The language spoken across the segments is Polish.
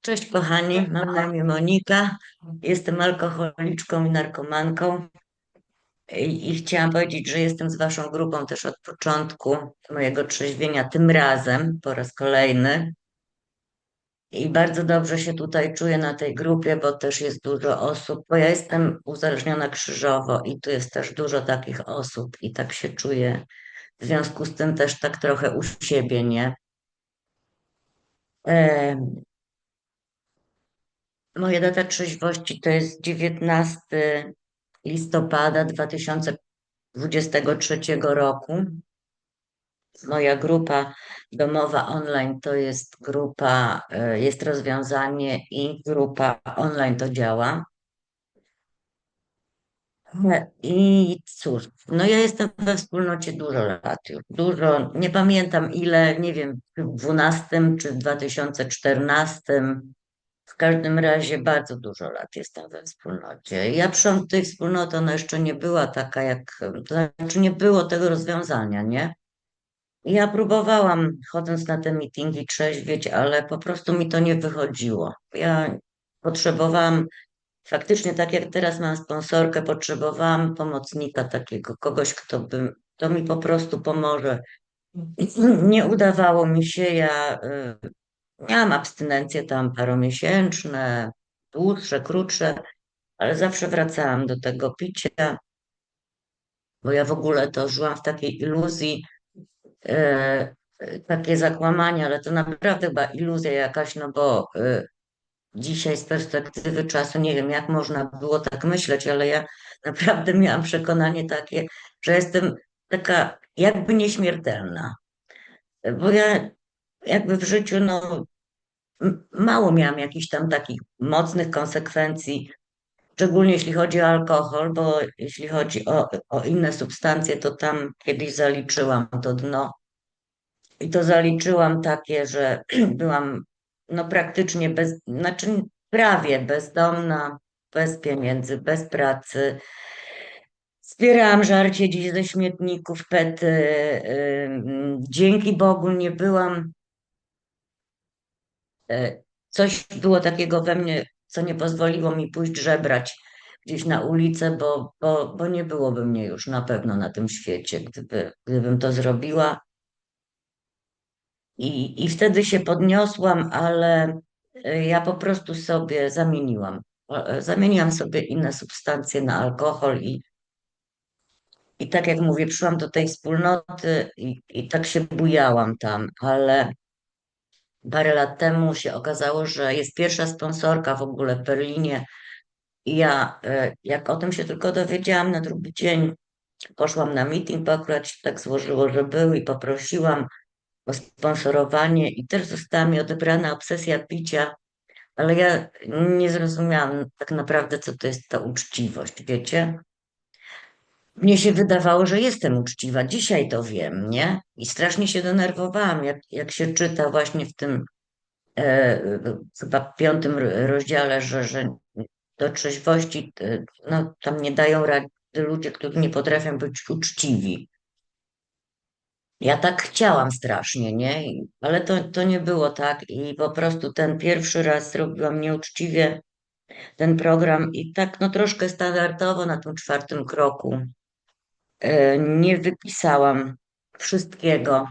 Cześć kochani, mam na imię Monika. Jestem alkoholiczką i narkomanką. I, I chciałam powiedzieć, że jestem z waszą grupą też od początku mojego trzeźwienia, tym razem po raz kolejny. I bardzo dobrze się tutaj czuję na tej grupie, bo też jest dużo osób, bo ja jestem uzależniona krzyżowo i tu jest też dużo takich osób i tak się czuję. W związku z tym też tak trochę u siebie, nie? Moja data trzeźwości to jest 19 listopada 2023 roku. Moja grupa domowa online to jest grupa, e, jest rozwiązanie i grupa online to działa. E, I cóż, no ja jestem we wspólnocie dużo lat już, dużo, nie pamiętam ile, nie wiem, w 12 czy w 2014, w każdym razie bardzo dużo lat jestem we wspólnocie. Ja przyszłam do tej wspólnoty, ona jeszcze nie była taka jak, to znaczy nie było tego rozwiązania, nie? Ja próbowałam, chodząc na te meetingi, trzeźwieć, ale po prostu mi to nie wychodziło. Ja potrzebowałam, faktycznie tak jak teraz mam sponsorkę, potrzebowałam pomocnika takiego, kogoś, kto by, to mi po prostu pomoże. Nie udawało mi się, ja y, miałam abstynencje tam paromiesięczne, dłuższe, krótsze, ale zawsze wracałam do tego picia, bo ja w ogóle to żyłam w takiej iluzji, e, e, takie zakłamanie, ale to naprawdę chyba iluzja jakaś, no bo dzisiaj z perspektywy czasu nie wiem, jak można było tak myśleć, ale ja naprawdę miałam przekonanie takie, że jestem taka jakby nieśmiertelna. Bo ja jakby w życiu, no, mało miałam jakichś tam takich mocnych konsekwencji, szczególnie jeśli chodzi o alkohol, bo jeśli chodzi o, o inne substancje, to tam kiedyś zaliczyłam to dno. I to zaliczyłam takie, że byłam no praktycznie bez, znaczy prawie bezdomna, bez pieniędzy, bez pracy. Zbierałam żarcie gdzieś ze śmietników, pety. Ym, Dzięki Bogu nie byłam. e, Coś było takiego we mnie, co nie pozwoliło mi pójść żebrać gdzieś na ulicę, bo, bo, bo nie byłoby mnie już na pewno na tym świecie, gdyby, gdybym to zrobiła. I, I wtedy się podniosłam, ale y, ja po prostu sobie zamieniłam. E, Zamieniłam sobie inne substancje na alkohol i, i tak jak mówię, przyszłam do tej wspólnoty i, i tak się bujałam tam, ale parę lat temu się okazało, że jest pierwsza sponsorka w ogóle w Berlinie i ja e, jak o tym się tylko dowiedziałam na drugi dzień, poszłam na meeting, bo akurat się tak złożyło, że był i poprosiłam o sponsorowanie i też została mi odebrana obsesja picia, ale ja nie zrozumiałam tak naprawdę, co to jest ta uczciwość, wiecie? Mnie się wydawało, że jestem uczciwa. Dzisiaj to wiem, nie? I strasznie się denerwowałam, jak, jak się czyta właśnie w tym e, chyba piątym ro- rozdziale, że, że do trzeźwości e, no, tam nie dają rady ludzie, którzy nie potrafią być uczciwi. Ja tak chciałam strasznie, nie? Ale to, to nie było tak i po prostu ten pierwszy raz zrobiłam nieuczciwie ten program i tak no troszkę standardowo na tym czwartym kroku e, nie wypisałam wszystkiego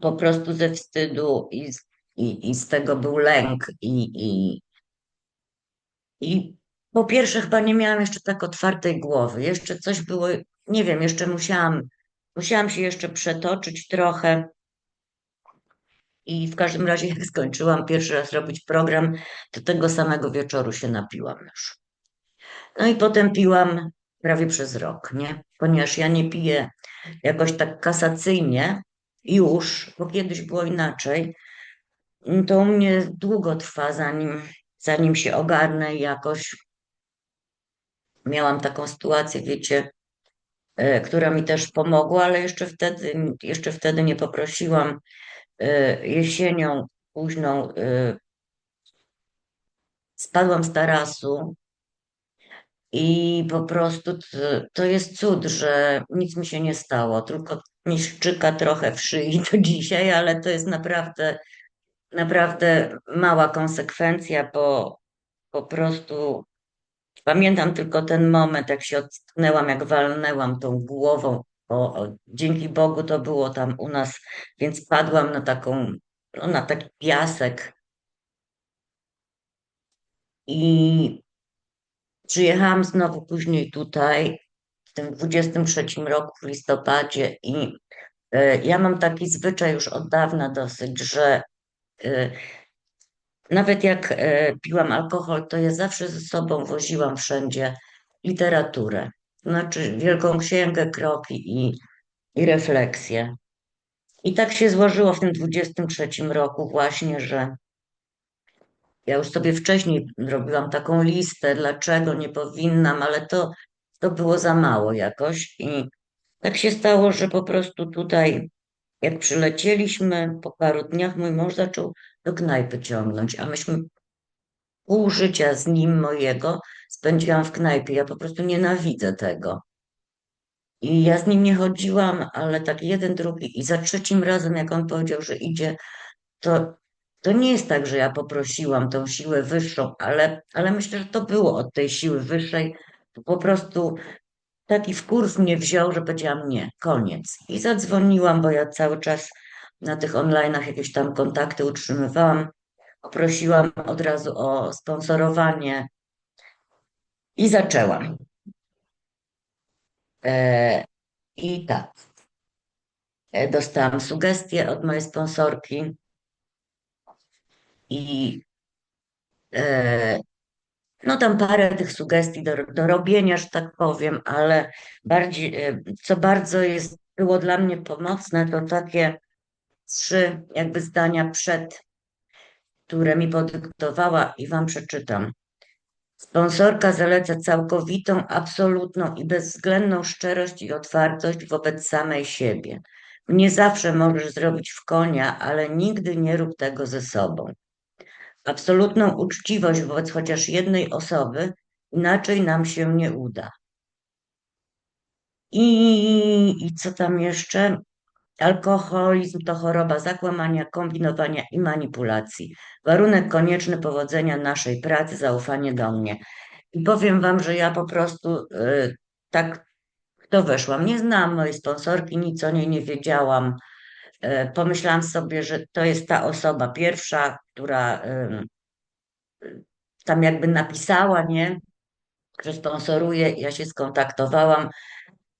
po prostu ze wstydu i, i, i z tego był lęk i, i, i po pierwsze chyba nie miałam jeszcze tak otwartej głowy, jeszcze coś było, nie wiem, jeszcze musiałam, musiałam się jeszcze przetoczyć trochę I w każdym razie, jak skończyłam pierwszy raz robić program, to tego samego wieczoru się napiłam już. No i potem piłam prawie przez rok, nie? Ponieważ ja nie piję jakoś tak kasacyjnie już, bo kiedyś było inaczej, to u mnie długo trwa, zanim, zanim się ogarnę i jakoś miałam taką sytuację, wiecie, która mi też pomogła, ale jeszcze wtedy, jeszcze wtedy nie poprosiłam e, jesienią późną e, Spadłam z tarasu I po prostu to jest cud, że nic mi się nie stało, tylko mi szczyka trochę w szyi do dzisiaj, ale to jest naprawdę, naprawdę mała konsekwencja, bo po prostu pamiętam tylko ten moment, jak się ocknęłam, jak walnęłam tą głową. O, o, dzięki Bogu to było tam u nas, więc padłam na taką, no, na taki piasek i przyjechałam znowu później tutaj, w tym 23 roku w listopadzie i e, ja mam taki zwyczaj już od dawna dosyć, że e, nawet jak e, piłam alkohol, to ja zawsze ze sobą woziłam wszędzie literaturę. Znaczy Wielką Księgę, kroki i, i refleksje. I tak się złożyło w tym 23 roku właśnie, że ja już sobie wcześniej robiłam taką listę, dlaczego nie powinnam, ale to, to było za mało jakoś. I tak się stało, że po prostu tutaj, jak przylecieliśmy, po paru dniach mój mąż zaczął do knajpy ciągnąć, a myśmy pół życia z nim mojego spędziłam w knajpie. Ja po prostu nienawidzę tego. I ja z nim nie chodziłam, ale tak jeden, drugi i za trzecim razem, jak on powiedział, że idzie, to, to nie jest tak, że ja poprosiłam tą siłę wyższą, ale, ale myślę, że to było od tej siły wyższej. Po prostu taki wkurw mnie wziął, że powiedziałam nie, koniec. I zadzwoniłam, bo ja cały czas na tych online'ach jakieś tam kontakty utrzymywałam. Poprosiłam od razu o sponsorowanie i zaczęłam. E, I tak. E, dostałam sugestie od mojej sponsorki i e, no tam parę tych sugestii do, do robienia, że tak powiem, ale bardziej, e, co bardzo jest, było dla mnie pomocne, to takie trzy jakby zdania przed, które mi podyktowała i wam przeczytam. Sponsorka zaleca całkowitą, absolutną i bezwzględną szczerość i otwartość wobec samej siebie. Nie zawsze możesz zrobić w konia, ale nigdy nie rób tego ze sobą. Absolutną uczciwość wobec chociaż jednej osoby, inaczej nam się nie uda. I, i co tam jeszcze? Alkoholizm to choroba zakłamania, kombinowania i manipulacji. Warunek konieczny powodzenia naszej pracy, zaufanie do mnie. I powiem Wam, że ja po prostu y, tak to weszłam. Nie znałam mojej sponsorki, nic o niej nie wiedziałam. Y, pomyślałam sobie, że to jest ta osoba pierwsza, która tam jakby napisała, nie, że sponsoruje. Ja się skontaktowałam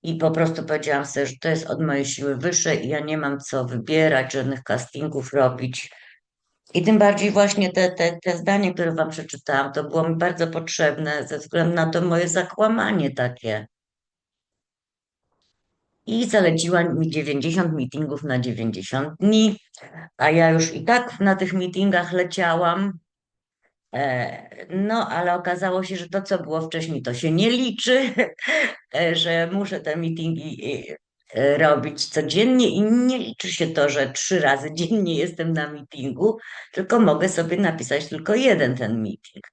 i po prostu powiedziałam sobie, że to jest od mojej siły wyższej i ja nie mam co wybierać, żadnych castingów robić. I tym bardziej właśnie te, te, te zdanie, które wam przeczytałam, to było mi bardzo potrzebne ze względu na to moje zakłamanie takie. I zaleciła mi 90 meetingów na 90 dni, a ja już i tak na tych meetingach leciałam. E, No, ale okazało się, że to, co było wcześniej, to się nie liczy, e, że muszę te meetingi e, robić codziennie i nie liczy się to, że trzy razy dziennie jestem na meetingu, tylko mogę sobie napisać tylko jeden ten meeting.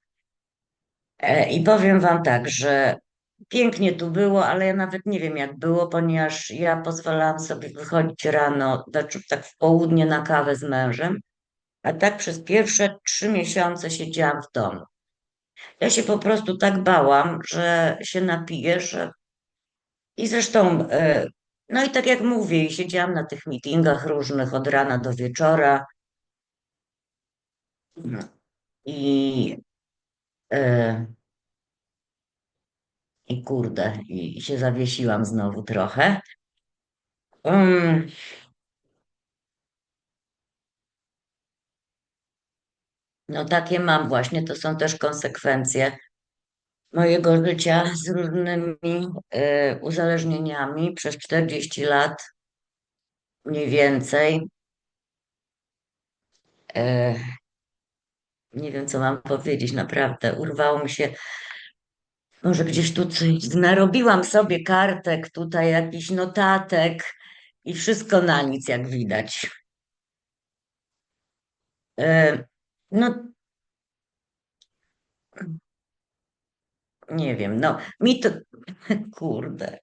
I powiem Wam tak, że pięknie tu było, ale ja nawet nie wiem, jak było, ponieważ ja pozwalałam sobie wychodzić rano, znaczy tak w południe na kawę z mężem, a tak przez pierwsze trzy miesiące siedziałam w domu. Ja się po prostu tak bałam, że się napiję, że i zresztą, e, no i tak jak mówię, siedziałam na tych meetingach różnych od rana do wieczora. No. I, e, i kurde, i się zawiesiłam znowu trochę. Um, no takie mam właśnie, to są też konsekwencje mojego życia z różnymi e, uzależnieniami przez 40 lat mniej więcej. E, nie wiem, co mam powiedzieć, naprawdę. Urwało mi się, może gdzieś tu coś, narobiłam sobie kartek, tutaj jakiś notatek i wszystko na nic, jak widać. E, no, nie wiem, no mi to, kurde,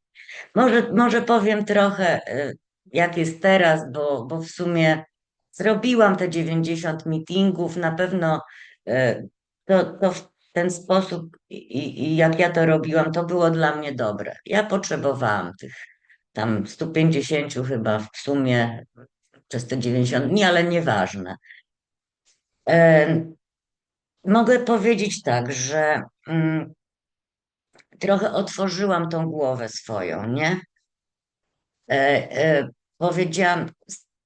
może, może powiem trochę, y, jak jest teraz, bo, bo w sumie zrobiłam te 90 meetingów, na pewno y, to, to ten sposób i, i jak ja to robiłam, to było dla mnie dobre. Ja potrzebowałam tych tam 150 chyba w sumie przez te 90 dni, ale nieważne. E, mogę powiedzieć tak, że mm, trochę otworzyłam tą głowę swoją, nie? E, e, powiedziałam,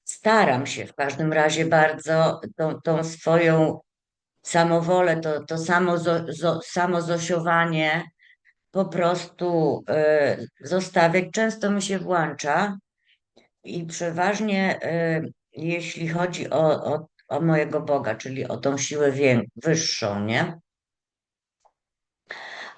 staram się w każdym razie bardzo tą, tą swoją samowolę, to, to samo, zo, zo, samozosiowanie po prostu e, zostawiać. Często mi się włącza i przeważnie e, jeśli chodzi o, o, o mojego Boga, czyli o tą siłę wię, wyższą, nie?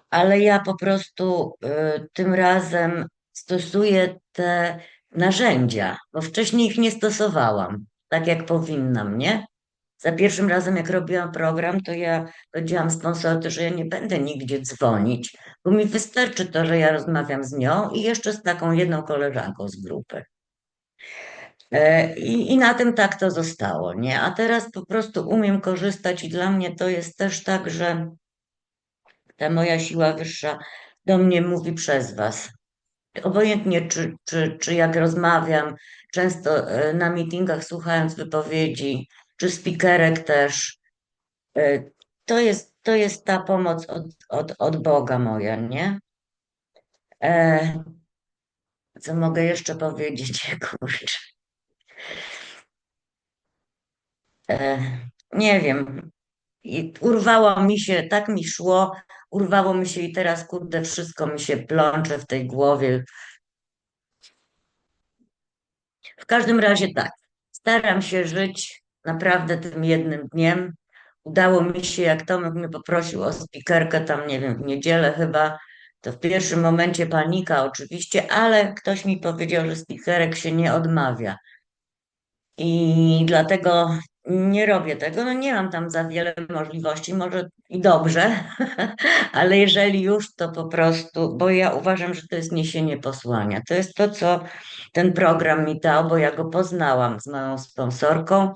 Ale ja po prostu e, tym razem stosuję te narzędzia, bo wcześniej ich nie stosowałam, tak jak powinnam, nie? Za pierwszym razem, jak robiłam program, to ja powiedziałam sponsorce, że ja nie będę nigdzie dzwonić, bo mi wystarczy to, że ja rozmawiam z nią i jeszcze z taką jedną koleżanką z grupy. E, I, I na tym tak to zostało, nie? A teraz po prostu umiem korzystać i dla mnie to jest też tak, że ta moja siła wyższa do mnie mówi przez was. Obojętnie, czy, czy, czy jak rozmawiam, często e, na meetingach słuchając wypowiedzi, czy speakerek też, e, to jest, to jest ta pomoc od, od, od Boga moja, nie? E, co mogę jeszcze powiedzieć? Kurczę. E, nie wiem. I urwało mi się, tak mi szło, urwało mi się i teraz, kurde, wszystko mi się plącze w tej głowie. W każdym razie tak, staram się żyć naprawdę tym jednym dniem. Udało mi się, jak Tomek mnie poprosił o spikerkę tam, nie wiem, w niedzielę chyba, to w pierwszym momencie panika oczywiście, ale ktoś mi powiedział, że spikerek się nie odmawia. I dlatego nie robię tego. No nie mam tam za wiele możliwości, może i dobrze, ale jeżeli już, to po prostu, bo ja uważam, że to jest niesienie posłania. To jest to, co ten program mi dał, bo ja go poznałam z moją sponsorką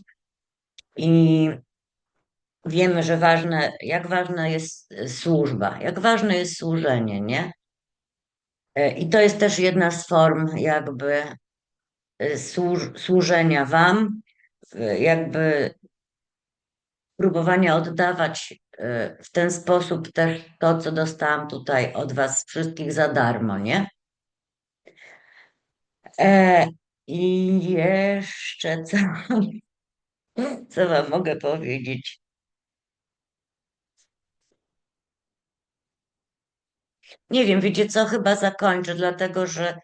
i wiemy, że ważne, jak ważna jest służba, jak ważne jest służenie, nie? E, I to jest też jedna z form jakby e, służ, służenia Wam, jakby próbowania oddawać e, w ten sposób też to, co dostałam tutaj od Was wszystkich za darmo, nie? E, I jeszcze co, co Wam mogę powiedzieć? Nie wiem, wiecie co, chyba zakończę, dlatego że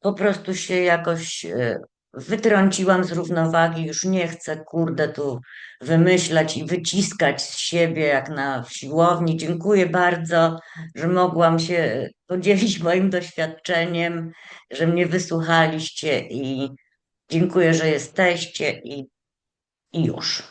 po prostu się jakoś e, wytrąciłam z równowagi, już nie chcę, kurde, tu wymyślać i wyciskać z siebie jak na siłowni. Dziękuję bardzo, że mogłam się podzielić moim doświadczeniem, że mnie wysłuchaliście i dziękuję, że jesteście i, i już.